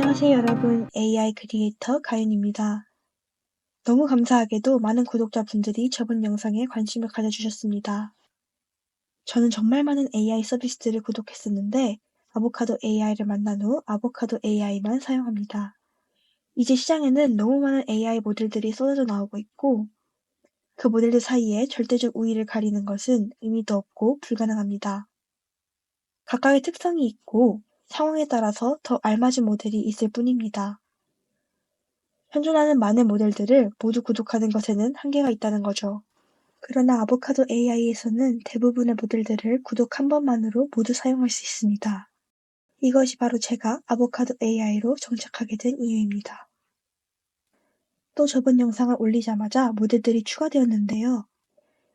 안녕하세요 여러분 AI 크리에이터 가윤입니다. 너무 감사하게도 많은 구독자분들이 저번 영상에 관심을 가져주셨습니다. 저는 정말 많은 AI 서비스들을 구독했었는데 아보카도 AI를 만난 후 아보카도 AI만 사용합니다. 이제 시장에는 너무 많은 AI 모델들이 쏟아져 나오고 있고 그 모델들 사이에 절대적 우위를 가리는 것은 의미도 없고 불가능합니다. 각각의 특성이 있고 상황에 따라서 더 알맞은 모델이 있을 뿐입니다. 현존하는 많은 모델들을 모두 구독하는 것에는 한계가 있다는 거죠. 그러나 아보카도 AI에서는 대부분의 모델들을 구독 한 번만으로 모두 사용할 수 있습니다. 이것이 바로 제가 아보카도 AI로 정착하게 된 이유입니다. 또 저번 영상을 올리자마자 모델들이 추가되었는데요.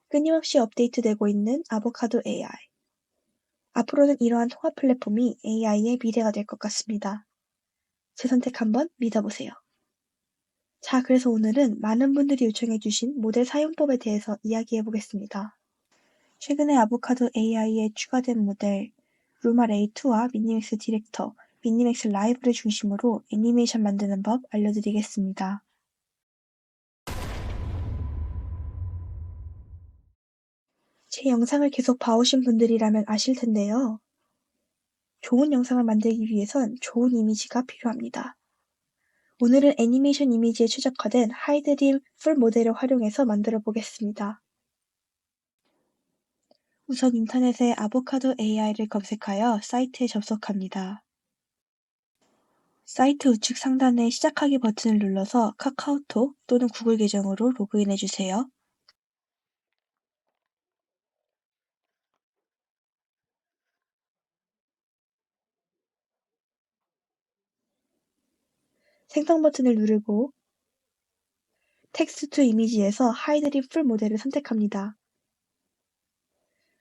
끊임없이 업데이트되고 있는 아보카도 AI. 앞으로는 이러한 통합 플랫폼이 AI의 미래가 될 것 같습니다. 제 선택 한번 믿어보세요. 자, 그래서 오늘은 많은 분들이 요청해주신 모델 사용법에 대해서 이야기해 보겠습니다. 최근에 아보카도 AI에 추가된 모델 루마 레이2와 미니맥스 디렉터, 미니맥스 라이브를 중심으로 애니메이션 만드는 법 알려드리겠습니다. 제 영상을 계속 봐오신 분들이라면 아실 텐데요. 좋은 영상을 만들기 위해선 좋은 이미지가 필요합니다. 오늘은 애니메이션 이미지에 최적화된 하이드림 풀 모델을 활용해서 만들어 보겠습니다. 우선 인터넷에 아보카도 AI를 검색하여 사이트에 접속합니다. 사이트 우측 상단에 시작하기 버튼을 눌러서 카카오톡 또는 구글 계정으로 로그인해 주세요. 생성 버튼을 누르고 텍스트 투 이미지에서 하이드림 풀 모델을 선택합니다.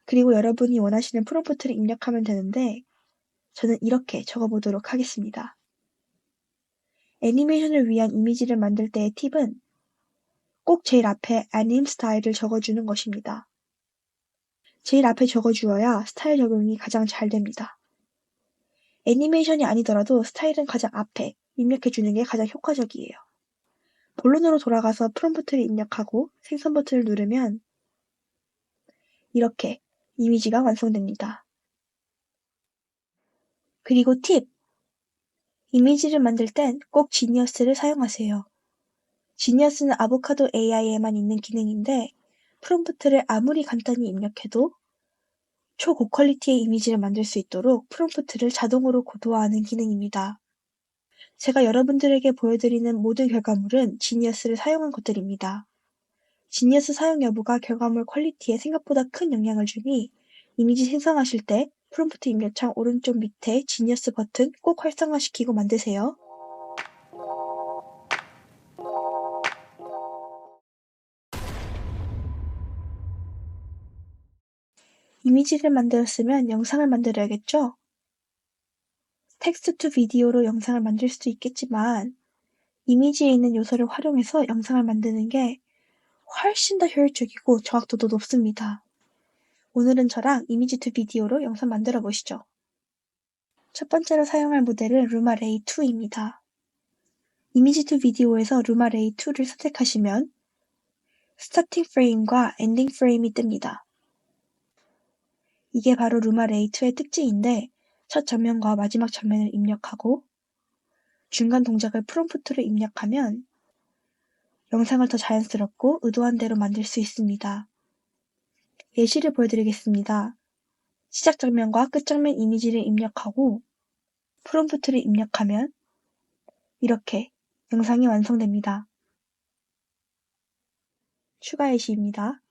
그리고 여러분이 원하시는 프롬프트를 입력하면 되는데 저는 이렇게 적어보도록 하겠습니다. 애니메이션을 위한 이미지를 만들 때의 팁은 꼭 제일 앞에 애님 스타일을 적어주는 것입니다. 제일 앞에 적어주어야 스타일 적용이 가장 잘 됩니다. 애니메이션이 아니더라도 스타일은 가장 앞에 입력해주는 게 가장 효과적이에요. 본론으로 돌아가서 프롬프트를 입력하고 생성 버튼을 누르면 이렇게 이미지가 완성됩니다. 그리고 팁! 이미지를 만들 땐 꼭 지니어스를 사용하세요. 지니어스는 아보카도 AI에만 있는 기능인데 프롬프트를 아무리 간단히 입력해도 초고퀄리티의 이미지를 만들 수 있도록 프롬프트를 자동으로 고도화하는 기능입니다. 제가 여러분들에게 보여드리는 모든 결과물은 지니어스를 사용한 것들입니다. 지니어스 사용 여부가 결과물 퀄리티에 생각보다 큰 영향을 주니 이미지 생성하실 때 프롬프트 입력창 오른쪽 밑에 지니어스 버튼 꼭 활성화시키고 만드세요. 이미지를 만들었으면 영상을 만들어야겠죠? 텍스트 투 비디오로 영상을 만들 수도 있겠지만 이미지에 있는 요소를 활용해서 영상을 만드는 게 훨씬 더 효율적이고 정확도도 높습니다. 오늘은 저랑 이미지 투 비디오로 영상 만들어 보시죠. 첫 번째로 사용할 모델은 루마레이 2입니다. 이미지 투 비디오에서 루마레이 2를 선택하시면 스타팅 프레임과 엔딩 프레임이 뜹니다. 이게 바로 루마레이 2의 특징인데 첫 장면과 마지막 장면을 입력하고 중간 동작을 프롬프트로 입력하면 영상을 더 자연스럽고 의도한 대로 만들 수 있습니다. 예시를 보여드리겠습니다. 시작 장면과 끝 장면 이미지를 입력하고 프롬프트를 입력하면 이렇게 영상이 완성됩니다. 추가 예시입니다.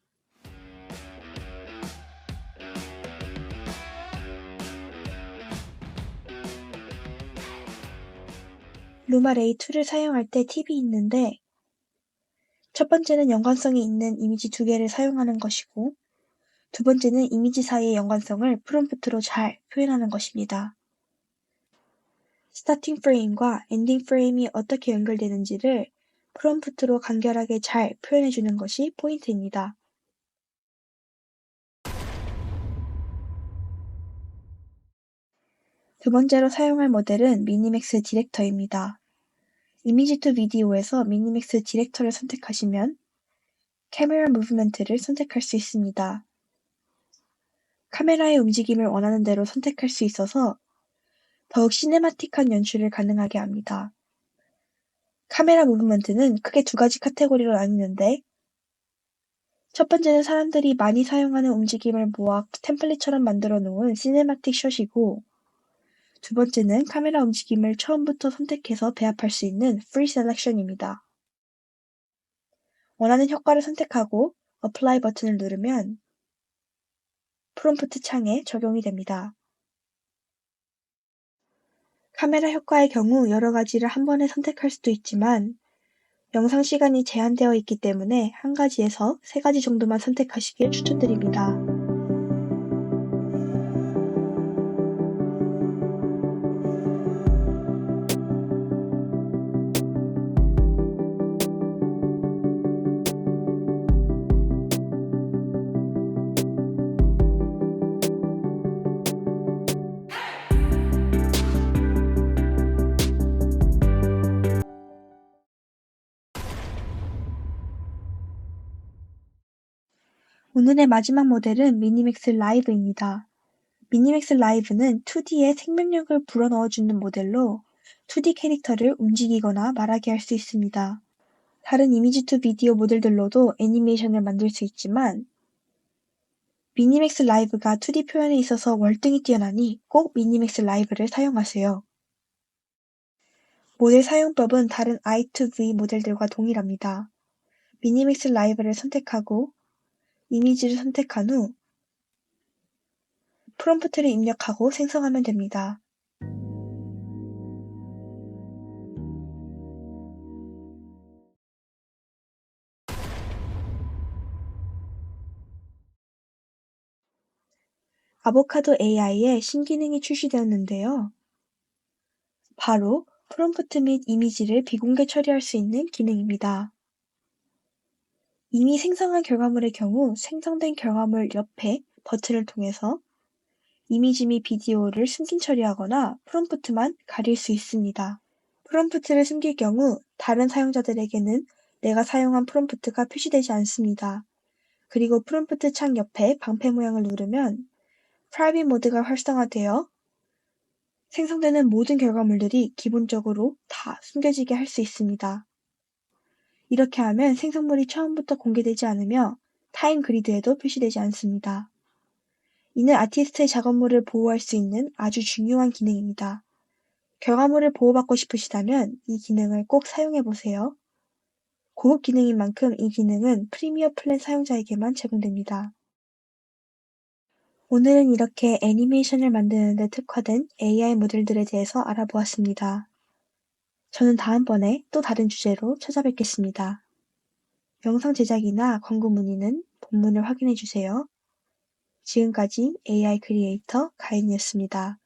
루마 레이 2를 사용할 때 팁이 있는데 첫 번째는 연관성이 있는 이미지 두 개를 사용하는 것이고 두 번째는 이미지 사이의 연관성을 프롬프트로 잘 표현하는 것입니다. 스타팅 프레임과 엔딩 프레임이 어떻게 연결되는지를 프롬프트로 간결하게 잘 표현해주는 것이 포인트입니다. 두 번째로 사용할 모델은 미니맥스 디렉터입니다. 이미지 투 비디오에서 미니맥스 디렉터를 선택하시면 카메라 무브먼트를 선택할 수 있습니다. 카메라의 움직임을 원하는 대로 선택할 수 있어서 더욱 시네마틱한 연출을 가능하게 합니다. 카메라 무브먼트는 크게 두 가지 카테고리로 나뉘는데 첫 번째는 사람들이 많이 사용하는 움직임을 모아 템플릿처럼 만들어 놓은 시네마틱 숏이고 두 번째는 카메라 움직임을 처음부터 선택해서 배합할 수 있는 프리 셀렉션입니다. 원하는 효과를 선택하고 어플라이 버튼을 누르면 프롬프트 창에 적용이 됩니다. 카메라 효과의 경우 여러 가지를 한 번에 선택할 수도 있지만 영상 시간이 제한되어 있기 때문에 한 가지에서 세 가지 정도만 선택하시길 추천드립니다. 오늘의 마지막 모델은 미니맥스 라이브입니다. 미니맥스 라이브는 2D에 생명력을 불어넣어주는 모델로 2D 캐릭터를 움직이거나 말하게 할 수 있습니다. 다른 이미지 투 비디오 모델들로도 애니메이션을 만들 수 있지만 미니맥스 라이브가 2D 표현에 있어서 월등히 뛰어나니 꼭 미니맥스 라이브를 사용하세요. 모델 사용법은 다른 i2v 모델들과 동일합니다. 미니맥스 라이브를 선택하고 이미지를 선택한 후 프롬프트를 입력하고 생성하면 됩니다. 아보카도 AI에 신기능이 출시되었는데요. 바로 프롬프트 및 이미지를 비공개 처리할 수 있는 기능입니다. 이미 생성한 결과물의 경우 생성된 결과물 옆에 버튼을 통해서 이미지 및 비디오를 숨긴 처리하거나 프롬프트만 가릴 수 있습니다. 프롬프트를 숨길 경우 다른 사용자들에게는 내가 사용한 프롬프트가 표시되지 않습니다. 그리고 프롬프트 창 옆에 방패 모양을 누르면 프라이빗 모드가 활성화되어 생성되는 모든 결과물들이 기본적으로 다 숨겨지게 할 수 있습니다. 이렇게 하면 생성물이 처음부터 공개되지 않으며 타임 그리드에도 표시되지 않습니다. 이는 아티스트의 작업물을 보호할 수 있는 아주 중요한 기능입니다. 결과물을 보호받고 싶으시다면 이 기능을 꼭 사용해 보세요. 고급 기능인 만큼 이 기능은 프리미어 플랜 사용자에게만 제공됩니다. 오늘은 이렇게 애니메이션을 만드는 데 특화된 AI 모델들에 대해서 알아보았습니다. 저는 다음번에 또 다른 주제로 찾아뵙겠습니다. 영상 제작이나 광고 문의는 본문을 확인해 주세요. 지금까지 AI 크리에이터 가인이었습니다.